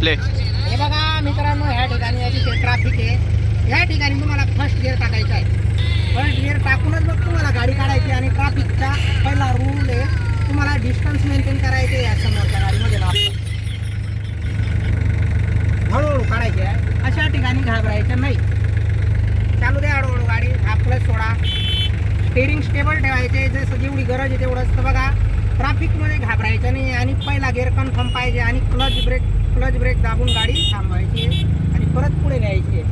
आपले. हे बघा मित्रांनो ह्या ठिकाणी अतिशय ट्रॅफिक आहे ह्या ठिकाणी तुम्हाला फर्स्ट गिअर टाकायचा आहे. फर्स्ट गिअर टाकूनच मग तुम्हाला गाडी काढायची आणि ट्रॅफिकचा पहिला रूल आहे तुम्हाला डिस्टन्स मेंटेन करायचे या समोरच्या गाडीमध्ये हळूहळू काढायचे अशा ठिकाणी घाबरायचं नाही. चालू द्या हळूहळू गाडी हा प्लस सोडा. स्टेरिंग स्टेबल ठेवायचे जसं जेवढी गरज आहे तेवढंच. तर बघा ट्रॅफिकमध्ये घाबरायचं नाही आणि पहिला गेअर कन्फर्म पाहिजे आणि क्लच ब्रेक क्लच ब्रेक दाबून गाडी थांबवायची आणि परत पुढे न्यायची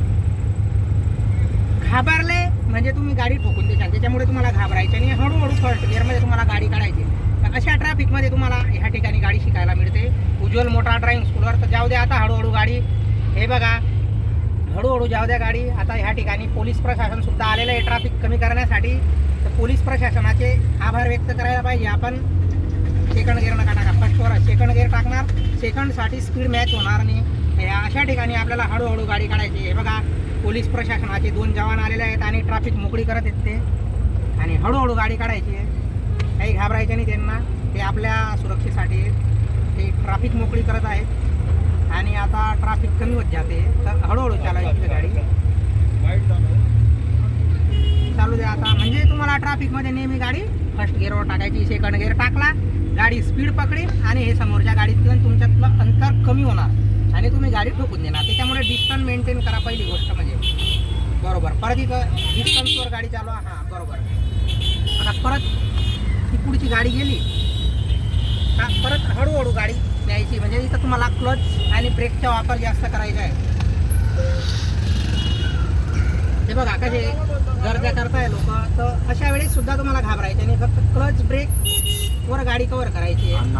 घाबरले म्हणजे तुम्ही गाडी ठोकून देशाल. त्याच्यामुळे तुम्हाला घाबरायचे आणि हळूहळू फर्स्ट गिअरमध्ये तुम्हाला गाडी काढायची तर अशा ट्रॅफिकमध्ये तुम्हाला ह्या ठिकाणी गाडी शिकायला मिळते. उज्ज्वल मोटार ड्रायव्हिंग स्कूलवर तर जाऊ द्या आता हळूहळू गाडी. हे बघा. हळूहळू जाऊ द्या गाडी. आता ह्या ठिकाणी पोलीस प्रशासन सुद्धा आलेलं आहे. ट्रॅफिक कमी करण्यासाठी. तर पोलीस प्रशासनाचे आभार व्यक्त करायला पाहिजे. आपण सेकंड गिअर नका टाका. फर्स्टवर सेकंड गिअर टाकणार. सेकंडसाठी स्पीड मॅच होणार नाही. अशा ठिकाणी आपल्याला हळूहळू गाडी काढायची आहे. बघा पोलीस प्रशासनाचे दोन जवान आलेले आहेत आणि ट्रॅफिक मोकळी करत आहेत ते. आणि हळूहळू गाडी काढायची आहे. काही घाबरायचं नाही त्यांना. ते आपल्या सुरक्षेसाठी. ते ट्रॅफिक मोकळी करत आहेत. आणि आता ट्रॅफिक कमी होत जाते. तर हळूहळू चालायची गाडी. चालू द्या आता. म्हणजे तुम्हाला ट्रॅफिकमध्ये नेहमी गाडी फर्स्ट गिअरवर टाकायची सेकंड गिअर टाकला गाडी स्पीड पकडेल आणि हे समोरच्या गाडीतलं तुमच्यातलं अंतर कमी होणार आणि तुम्ही गाडी ठोकून देणार. त्याच्यामुळे डिस्टन्स मेंटेन करा पहिली गोष्ट म्हणजे. बरोबर. परत इथं डिस्टन्सवर गाडी चालवा. हां बरोबर. आता परत ती पुढची गाडी गेली का परत हळूहळू गाडी न्यायची. म्हणजे इथं तुम्हाला क्लच आणि ब्रेकचा वापर जास्त करायचा आहे. हे बघा कसे गरजा करताय लोक तर अशा वेळेस सुद्धा तुम्हाला घाबरायचे आणि फक्त क्लच ब्रेक वर गाडी कव्हर करायची आहे.